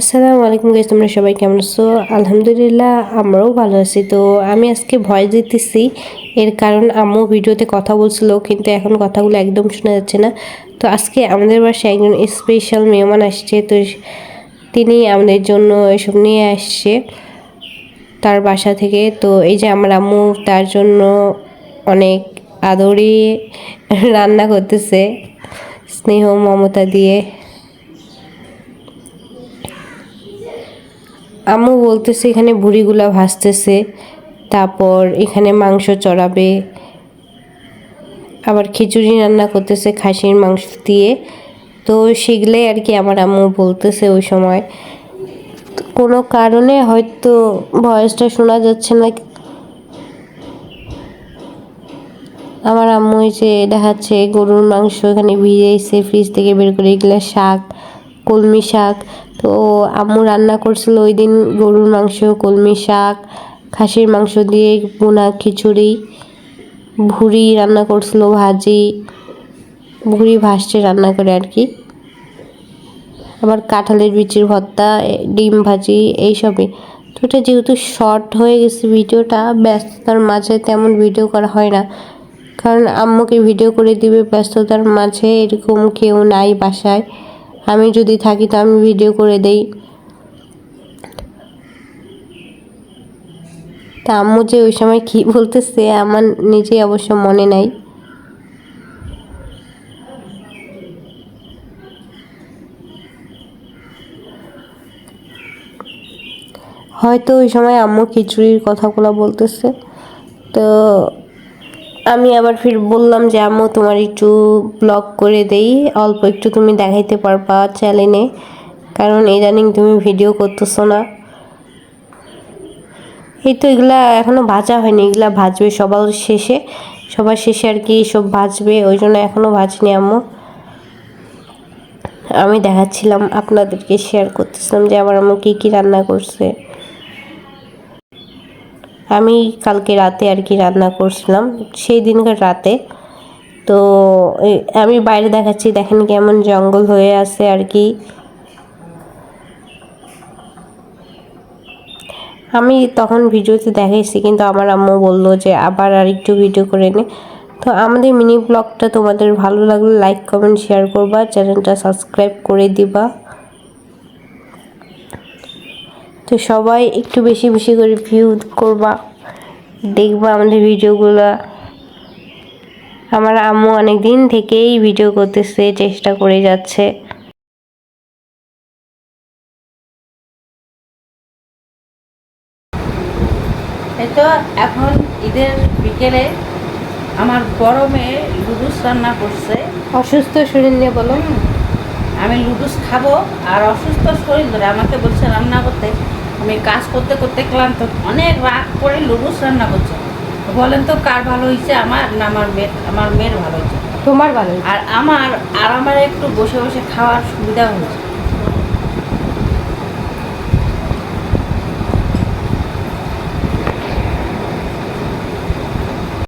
আসসালামু আলাইকুম গাইস তোমরা সবাই কেমন আছো? আলহামদুলিল্লাহ, আমরাও ভালো আছি। তো আমি আজকে ভয় দিতেছি, এর কারণ আম্মু ভিডিওতে কথা বলছিল, কিন্তু এখন কথাগুলো একদম শোনা যাচ্ছে না। তো আজকে আমাদের বাসায় একজন স্পেশাল মেহমান আসছে, তো তিনি আমাদের জন্য এসব নিয়ে আসছে তার বাসা থেকে। তো এই যে আমার আম্মু, তার জন্য অনেক আদরে রান্না করতেছে, স্নেহ মমতা দিয়ে। আম্মু বলতেছে, এখানে বুড়িগুলা ভাসতেছে, তারপর এখানে মাংস চড়াবে, আবার খিচুড়ি রান্না করতেছে খাসির মাংস দিয়ে। তো সেগুলোই আর কি আমার আম্মু বলতেছে ওই সময়। কোনো কারণে হয়তো ভয়েসটা শোনা যাচ্ছে না। আমার আম্মু যে দেখাচ্ছে গরুর মাংস এখানে ভিজেছে ফ্রিজ থেকে বের করে এগুলো শাক, কলমি শাক। তো আম্মু রান্না করছিল ওই দিন গরুর মাংস, কলমি শাক, খাসির মাংস দিয়ে বোনা খিচুড়ি, ভুড়ি রান্না করছিল, ভাজি, ভুড়ি ভাসছে রান্না করে আর কি। আবার কাঁঠালের বিচির ভর্তা, ডিম ভাজি, এইসবই। তো এটা যেহেতু শর্ট হয়ে গেছে ভিডিওটা, ব্যস্ততার মাঝে তেমন ভিডিও করা হয় না। কারণ আম্মুকে ভিডিও করে দিবে, ব্যস্ততার মাঝে এরকম কেউ নাই বাসায়। আমি যদি থাকি তো আমি ভিডিও করে দেই। তা আম্মু যে ওই সময় কী বলতেছে, আমার নিজেই অবশ্য মনে নাই। হয়তো ওই সময় আম্মু খিচুড়ির কথাগুলো বলতেছে। তো আমি আবার ফির বললাম যে, আম্মু, তোমার একটু ব্লগ করে দেই। অল্প একটু তুমি দেখাইতে পারবা চ্যানেলে কারণ ইদানিং তুমি ভিডিও করতেছো না। এই তো এগুলা এখনও ভাজা হয়নি। এগুলা ভাজবে সবার শেষে। সবার শেষে আর কি সব ভাজবে। ওই জন্য এখনও ভাজনি, আম্মু। আমি দেখাচ্ছিলাম, আপনাদেরকে শেয়ার করতেছিলাম যে আমার আম্মু কী কী রান্না করছে? আমি কালকে রাতে আর কি রান্না করছিলাম। সেই দিনকার রাতে। তো আমি বাইরে দেখাচ্ছি, দেখেন কেমন জঙ্গল হয়ে আছে আর কি। আমি তখন ভিডিওতে দেখাইছি, কিন্তু আমার আম্মু বলল যে আবার আর একটু ভিডিও করে নে। তো আমাদের মিনি ব্লগটা তোমাদের ভালো লাগলে লাইক কমেন্ট শেয়ার করবা চ্যানেলটা সাবস্ক্রাইব করে দিবা। তো সবাই একটু বেশি বেশি করে ভিউ করবা দেখবা আমাদের ভিডিওগুলো আমার আম্মু অনেক দিন থেকেই ভিডিও করতেছে চেষ্টা করে যাচ্ছে। তো এখন ঈদের বিকেলে আমার গরমে লুডুস রান্না করছে। অসুস্থ শরীর নিয়ে বলো। আমি লুডুস খাব আর অসুস্থ শরীর ধরে আমাকে বলছে রান্না করতে। আমি কাজ করতে করতে ক্লান্ত। অনেক রাগ করে লুডুস রান্না করছে। বলেন তো কার ভালো হয়েছে আমার না আমার মেয়ের আমার মেয়ের ভালো হয়েছে? তোমার ভালো আর আমার আর আমার একটু বসে বসে খাওয়ার সুবিধা হয়েছে।